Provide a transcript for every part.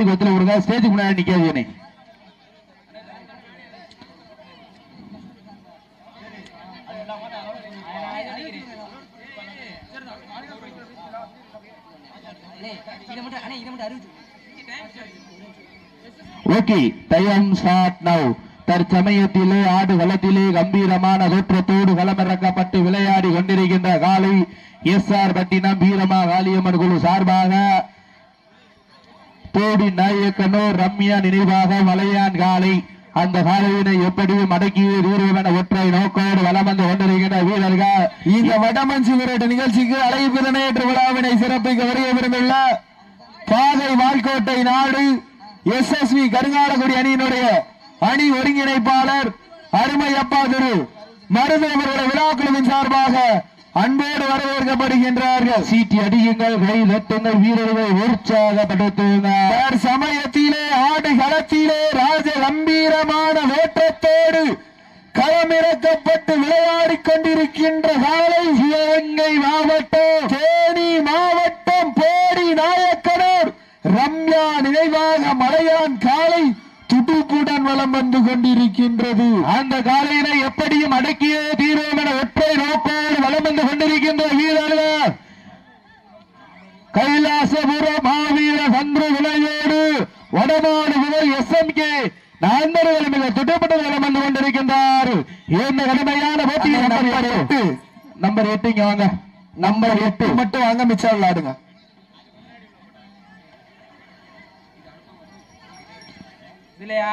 போட்டிக்கு ஒத்துல விடுங்க ஸ்டேஜுக்கு முன்னாடி நிக்காது ஓகே டைம் ஸ்டார்ட் நவ் தற்சமயத்திலே ஆடு களத்திலே கம்பீரமான தோற்றத்தோடு களமிறக்கப்பட்டு விளையாடி கொண்டிருக்கின்ற காலை எஸ் ஆர் பட்டினம் வீரமா காளியம்மன் குழு சார்பாக தோடி நாயக்கனூர் ரம்யா நினைவாக மலையான் காலை. அந்த காலையினை எப்படியும் அடக்கி தீர்வுமென ஒற்றை நோக்கோடு வலம் வந்து கொண்டிருக்கின்ற வீரர்கள். இந்த வடமஞ்சி விரட்டு நிகழ்ச்சிக்கு அழைப்பு நேற்று விழாவினை சிறப்பிக்க வருகை விரும்புள்ள பாதை வால்கோட்டை நாடு எஸ் எஸ் வி கருங்காலக்குடி அணியினுடைய அணி ஒருங்கிணைப்பாளர் அருமையப்பா அப்பா திரு மருதவர்களுடைய விழாக்குழுவின் சார்பாக அன்போடு வரவேற்கப்படுகின்றார்கள். சீட்டி அடியுங்கள் கை தட்டுங்கள் வீரர்களை உற்சாகப்படுத்துங்கள். சமயத்திலே ஆடு களத்திலே ராஜ கம்பீரமான வேற்றத்தோடு களமிறக்கப்பட்டு விளையாடிக் கொண்டிருக்கின்ற காலை சிவகங்கை மாவட்டம் தேனி மாவட்டம் போடி நாயக்கனூர் ரம்யா நினைவாக மலையான் காலை துடுப்புடன் வலம் வந்து கொண்டிருக்கின்றது. அந்த காலையினை எப்படியும் அடக்கியே தீர்வோம் என ஒற்றை நோக்கோடு வலம் வந்து கொண்டிருக்கின்ற வீரர்கள். கைலாசபுரம் மாவீர சந்திர விலையோடு வடமாடு முதல் எஸ் எம் கே நண்பர்கள் மிக துட்டப்பட்டு வலம் வந்து கொண்டிருக்கின்றார். இந்த கடுமையான போட்டி. நம்பர் எட்டு. நம்பர் எட்டு இங்க வாங்க. நம்பர் எட்டு மட்டும் வாங்க மிச்சம் விளையாடுங்க இல்லையா?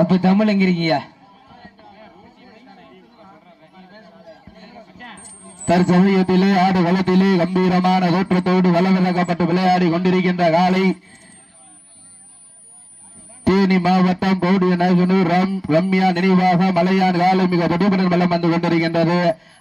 அப்ப தமிழ் எங்கிறீங்கய்யா தற்சமயத்திலே ஆடு களத்திலே கம்பீரமான தோற்றத்தோடு வளமிறக்கப்பட்டு விளையாடி கொண்டிருக்கின்ற காலை தேனி மாவட்டம் போடிய நகனூர் ரம் ரம்யா நினைவாக மலையான் காலை மிக தொடுபுடன் வலம் வந்து கொண்டிருக்கின்றது.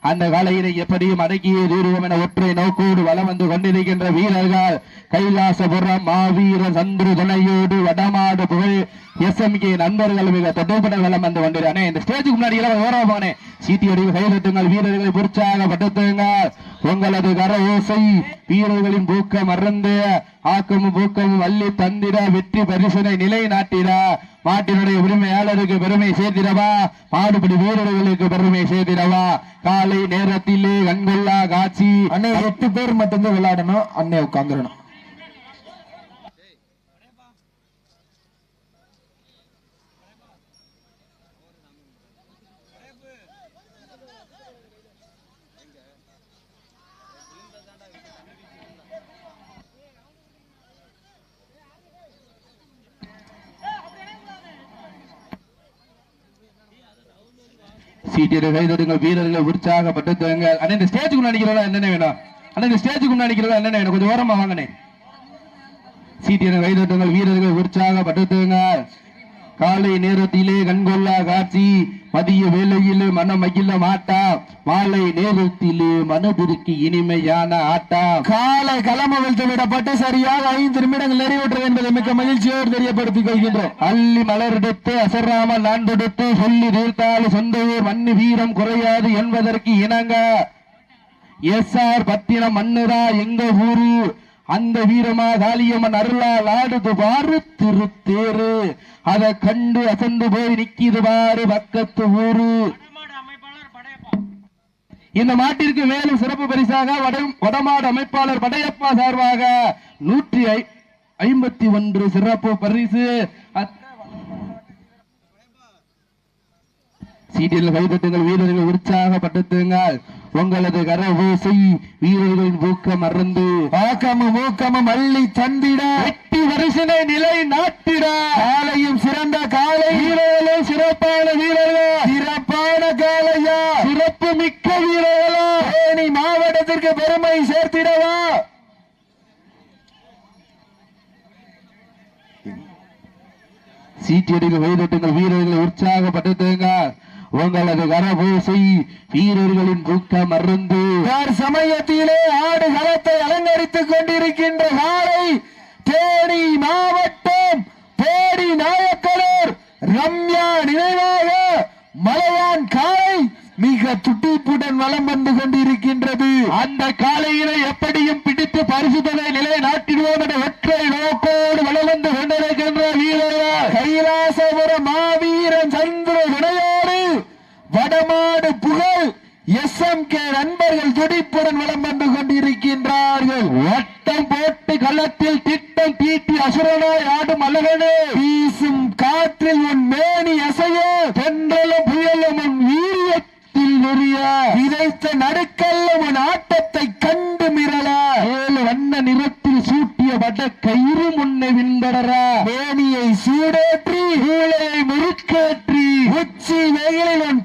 அந்த காலையினை எப்படியும் அடக்கியே தீர்வோம் என ஒற்றை நோக்கோடு வலம் வந்து கொண்டிருக்கின்ற வீரர்கள். கைலாசபுரம் மாவீர சந்துரு துணையோடு வடமாடு புகழ் எஸ்எம்கே நண்பர்கள் மிக தொடர்பட வெள்ளம் வந்து கொண்டிருக்கானே இந்த ஸ்டேஜுக்கு முன்னாடி எல்லாம் ஓரம் போனே. சீட்டி அடிவு கைதட்டுங்கள் வீரர்களை உற்சாகப்படுத்துங்கள் உங்களது கர ஓசை வீரர்களின் பூக்கம் மறந்து ஆக்கமும் பூக்கமும் அள்ளி தந்திட வெற்றி பரிசனை நிலைநாட்டிட. மாட்டினுடைய உரிமையாளருக்கு பெருமை சேர்த்திடவா? மாடுபடி வீரர்களுக்கு பெருமை சேர்த்திடவா? காலை நேரத்திலே கண்கொள்ளா காட்சி. அன்னை எட்டு பேர் மட்டும்தான் விளையாடணும். அன்னை உட்காந்துடணும் சீட்டியரை கைதட்டுங்கள் வீரர்கள் உற்சாகப்படுத்துங்கள் அண்ணன் இந்த ஸ்டேஜுக்கு முன்னாடி என்னென்ன வேணும்? அண்ணன் இந்த ஸ்டேஜுக்கு முன்னாடி என்ன என்னென்ன வேணும்? கொஞ்சம் ஓரமா வாங்கினேன் சீட்டியரை கைதட்டுங்கள் வீரர்கள் உற்சாகப்படுத்துங்க காலை நேரத்திலே கண்கொள்ளா காட்சி மதிய வேளையிலே மனம் மகிழ மாட்டா மாலை நேரத்திலே மனதிற்கு இனிமையான ஆட்டம் காலை களம் அவிழ்த்து விடப்பட்டு சரியாக ஐந்து நிமிடங்கள் நிறைவேற்றது என்பதை மிக்க மகிழ்ச்சியோடு தெரியப்படுத்திக் கொள்கின்றோம். அள்ளி மலரெடுத்து அசராமல் நாண்டெடுத்து சொல்லி தீர்த்தால் சொந்த ஊர் மண்ணு வீரம் குறையாது என்பதற்கு இணங்க. எஸ் ஆர் பத்திரம் மண்ணுரா எங்க ஊரு? அந்த வீரமா காளியம்மன் அருளால் ஆடுது பாரு திருத்தேரு அதை கண்டு அசந்து போய் நிக்கிது பாரு பக்கத்து ஊரு. இந்த மாட்டிற்கு மேலும் சிறப்பு பரிசாக வட- வடமாடு அமைப்பாளர் படையப்பா சார்பாக நூற்றி ஐ- ஐம்பத்தி ஒன்று சிறப்பு பரிசு. சீட்டில் கைதட்டுங்கள் வீரர்கள் உற்சாகப்படுத்துங்கள். உங்களது கரவோசை வீரர்களின் ஊக்கம் மறந்து ஆக்கமும் மூக்கமும் அள்ளி தந்திட. வெட்டி வரிசனை நிலை நாட்டிட. காலையும் சிறந்த காலை. வீரர்களே சிறப்பான வீரர்கள். சிறப்பான காலையா. சிறப்பு மிக்க வீரர்களா. தேனி மாவட்டத்திற்கு பெருமை சேர்த்திடவா. வீரர்களை உற்சாகப்படுத்துங்க கரபூசை வீரர்களின் ஊக்கம் மறந்து சமயத்திலே ஆடு களத்தை அலங்கரித்துக் கொண்டிருக்கின்ற காலை தேனி மாவட்டம் தேனி நாயக்கலூர் ரம்யா நினைவாக மலையான் காலை மிக துட்டிப்புடன் வலம் வந்து கொண்டிருக்கின்றது. அந்த காலையினை எப்படியும் பிடித்து பரிசுத்தனை நிலை நாட்டிடுவோம் என்ற ஒற்றை நோக்கோடு வளர்ந்து கொண்டிருக்கின்ற வீரர்கள் கைலாசபுரம் மாவீரன் சந்திர வினையோடு வடமாடு புகழ் எஸ் எம் கே நண்பர்கள் துடிப்புடன் வளம் வந்து கொண்டிருக்கின்றார்கள். வட்டம் போட்டு களத்தில் திட்டம் தீட்டி அசுரனாய் ஆடும் அழகனே. வீசும் காற்றில் உன் மேனி அசைய தென்றலும் புயலும் உன் வீரியத்தில் நெறிய. விதைத்த நடுக்கல்ல உன் ஆட்டத்தை கண்டு மிரள. ஏழு வண்ண நிறத்தில் சூட்டிய வட கயிறு முன்னை விண்படர மேனியை சூடேற்றி ஊழலை முறுக்கேற்றி உச்சி வேகலில் உன்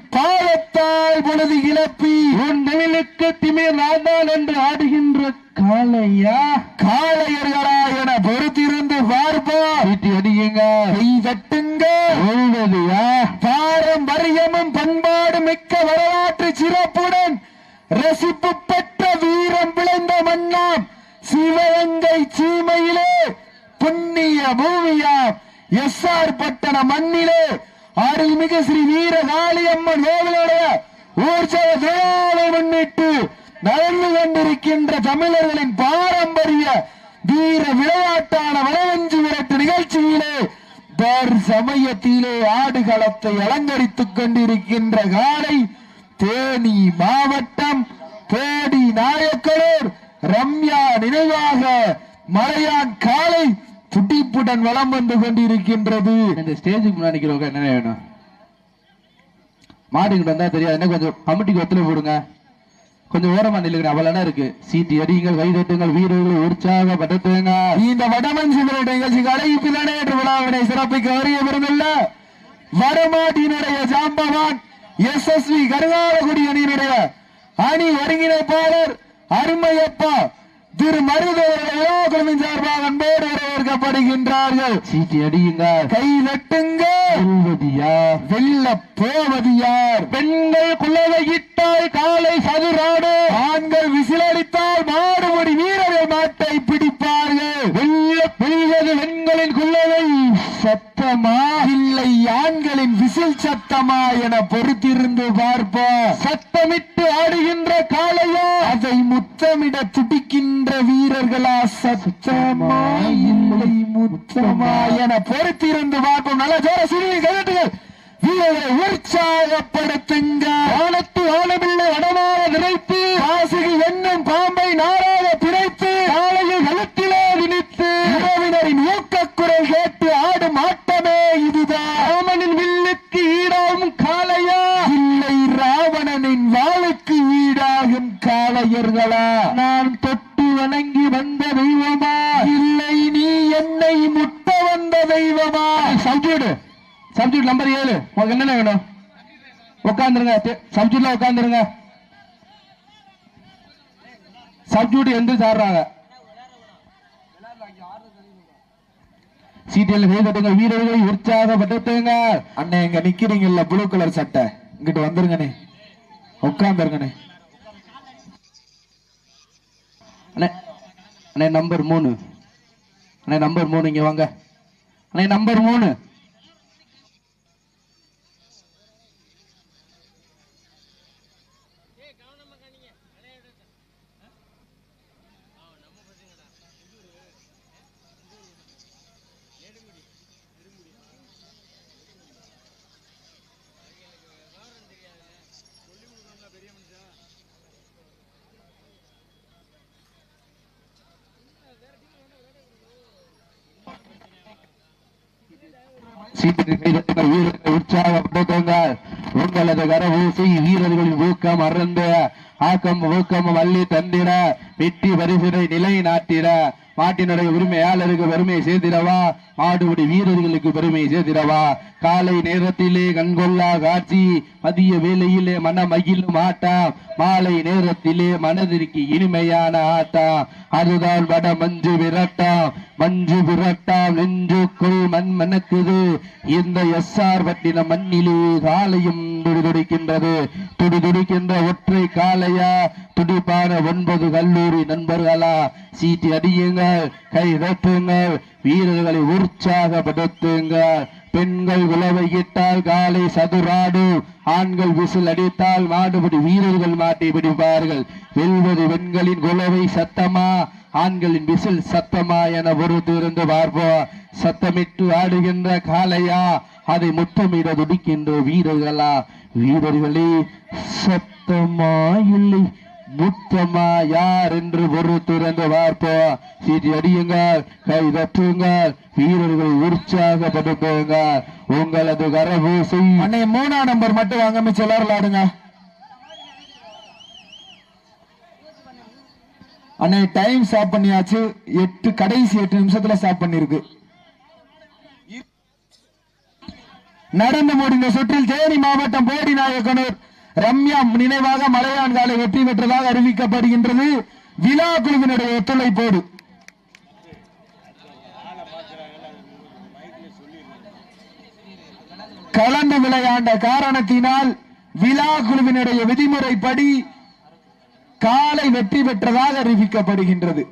பொழுது கிளப்பி உன் நிழலுக்கு நான்தான் என்று ஆடுகின்ற காளையா? காளையர்களா என பொறுத்திருந்து பார்ப்போம் வீட்டு அடியுங்க. கை தட்டுங்க. சொல்வதையா பாரம்பரியமும் பண்பாடு மிக்க வரலாற்று சிறப்புடன் ரசிப்பு பெற்ற வீரம் விளைந்த மன்னாம். சிவகங்கை சீமையிலே புண்ணிய பூமியாம். எஸ் ஆர் பட்டண மண்ணிலே அருள்மிகு ஸ்ரீ வீர காளியம்மன் கோவிலுடைய ஊர்ஜவ விழாவை முன்னிட்டு நடந்து கொண்டிருக்கின்ற தமிழர்களின் பாரம்பரிய வீர விளையாட்டான வனவஞ்சி விரட்டு நிகழ்ச்சியிலே தர் சமயத்திலே ஆடுகளத்தை அலங்கரித்துக் கொண்டிருக்கின்ற காலை தேனி மாவட்டம் தேடி நாயக்கலூர் ரம்யா நினைவாக மலையான் காலை துடிப்புடன் வளம் வந்து கொண்டிருக்கின்றது. இந்த ஸ்டேஜுக்கு முன்னாடி என்ன வேணும்? மாட்டுக்கிட்ட வந்தா தெரியாது. என்ன கொஞ்சம் கமிட்டிக்கு ஒத்துல போடுங்க கொஞ்சம் ஓரமா நில்லுங்க. அவ்வளவு இருக்கு. சீட்டி அடியுங்கள் கைதட்டுங்கள் வீரர்களை உற்சாகப்படுத்துங்க. இந்த வடமஞ்சி நிகழ்ச்சி நிகழ்ச்சிக்கு அழைப்பிலான நேற்று விழாவினை சிறப்பிக்க வரிய விருந்துள்ள வடமாட்டினுடைய ஜாம்பவான் எஸ் எஸ் வி கருகாலகுடி அணியினுடைய அணி ஒருங்கிணைப்பாளர் அருமையப்பா திரு மருதவர்கள் சார்பாக அன்போடு வரவேற்கப்படுகின்றார்கள். சீட்டி அடியுங்க கை நட்டுங்க சொல்வதியா வெல்ல போவது யார் பெண்கள் குலவையிட்டால் காலை சதுராடு. ஆண்கள் விசிலடித்தால் மாடுபடி வீரர்கள் மாட்டை பிடிப்பார்கள். வெள்ள பெய்வது பெண்களின் குள்ளவை சத்தமா? இல்லை ஆண்களின் விசில் சத்தமா என பொறுத்திருந்து பார்ப்போம் சத்தமிட்டு ஆடுகின்ற காளையா அதை முத்தமிட துடிக்கின்ற வீரர்களா சத்தமா இல்லை முத்தமா என பொறுத்திருந்து பார்ப்போம் நல்ல ஜோர சிறுவை கேட்டுகள் வீரரை உற்சாகப்படுத்துங்க தெய்வமா சப்ஜூட் சப்ஜூட் நம்பர் ஏழு. உங்களுக்கு என்னென்ன வேணும்? உட்காந்துருங்க சப்ஜூட்ல உட்காந்துருங்க சப்ஜூட் எந்த சாடுறாங்க சீட்டில் கைதட்டுங்க வீரர்களை உற்சாகப்படுத்துங்க. அண்ணே இங்க நிக்கிறீங்கல்ல ப்ளூ கலர் சட்டை. இங்கிட்டு வந்துருங்கண்ணே உட்காந்துருங்கண்ணே அண்ணே. அண்ணே நம்பர் மூணு. அண்ணே நம்பர் மூணு இங்க வாங்க. நம்பர் மூணு. உற்சாகப்படுத்துங்கள் உங்களது கரவூசி வீரர்களின் ஊக்கம் அறந்து ஆக்கம் ஊக்கம் வள்ளி தந்திட வெற்றி பரிசினை நிலை நாட்டிட மாட்டினுடைய உரிமையாளருக்கு பெருமையை சேர்த்திடவா? மாடுபடி வீரர்களுக்கு பெருமையை சேர்த்திடவா? காலை நேரத்திலே கண்கொள்ளா காட்சி மதிய வேலையிலே மன மகிழும் ஆட்டம் மாலை நேரத்திலே மனதிற்கு இனிமையான ஆட்டம் அதுதான் வட மஞ்சு விரட்டம் மஞ்சு விரட்டாம் நெஞ்சுக்குள் மண் மணக்குது. இந்த எஸ் ஆர் பட்டின மண்ணிலே காலையும் துடி துடிக்கின்ற ஒற்றை காலையா துடிப்பான ஒன்பது கல்லூரி நண்பர்களா? சீட்டி அடியுங்கள் கை தட்டுங்கள் வீரர்களை உற்சாகப்படுத்துங்கள். பெண்கள் உழவை இட்டால் காலை சதுராடு ஆண்கள் விசில் அடித்தால் மாடுபடி வீரர்கள் மாட்டி பிடிப்பார்கள். வெல்வது பெண்களின் உழவை சத்தமா ஆண்களின் விசில் சத்தமா என பொறுத்திருந்து பார்ப்போம். சத்தமிட்டு ஆடுகின்ற காலையா அதை முத்தமிட துடிக்கின்ற வீரர்களா? வீரர்களே சத்தமா இல்லை. முத்தமா யார் என்று பொறுத்திருந்து பார்ப்போம். சீட்டி அடியுங்கள் கை தட்டுங்கள் வீரர்களை உற்சாகப்படுத்துங்கள் உங்களது கரபூசி அன்னை மூணாம் நம்பர் மட்டும் வாங்க மிச்சம் எல்லாரும் விளையாடுங்க. அன்னை டைம் ஸ்டாப் பண்ணியாச்சு. எட்டு கடைசி எட்டு நிமிஷத்துல ஸ்டாப் பண்ணிருக்கு நடந்து முடிந்த சுற்றில் தேனி மாவட்டம் போடி நாயக்கனூர். ரம்யா நினைவாக மலையான் காலை வெற்றி பெற்றதாக அறிவிக்கப்படுகின்றது. விழா குழுவினுடைய ஒத்துழைப்போடு. கலந்து விளையாண்ட காரணத்தினால் விழா குழுவினுடைய விதிமுறைப்படி காலை வெற்றி பெற்றதாக அறிவிக்கப்படுகின்றது.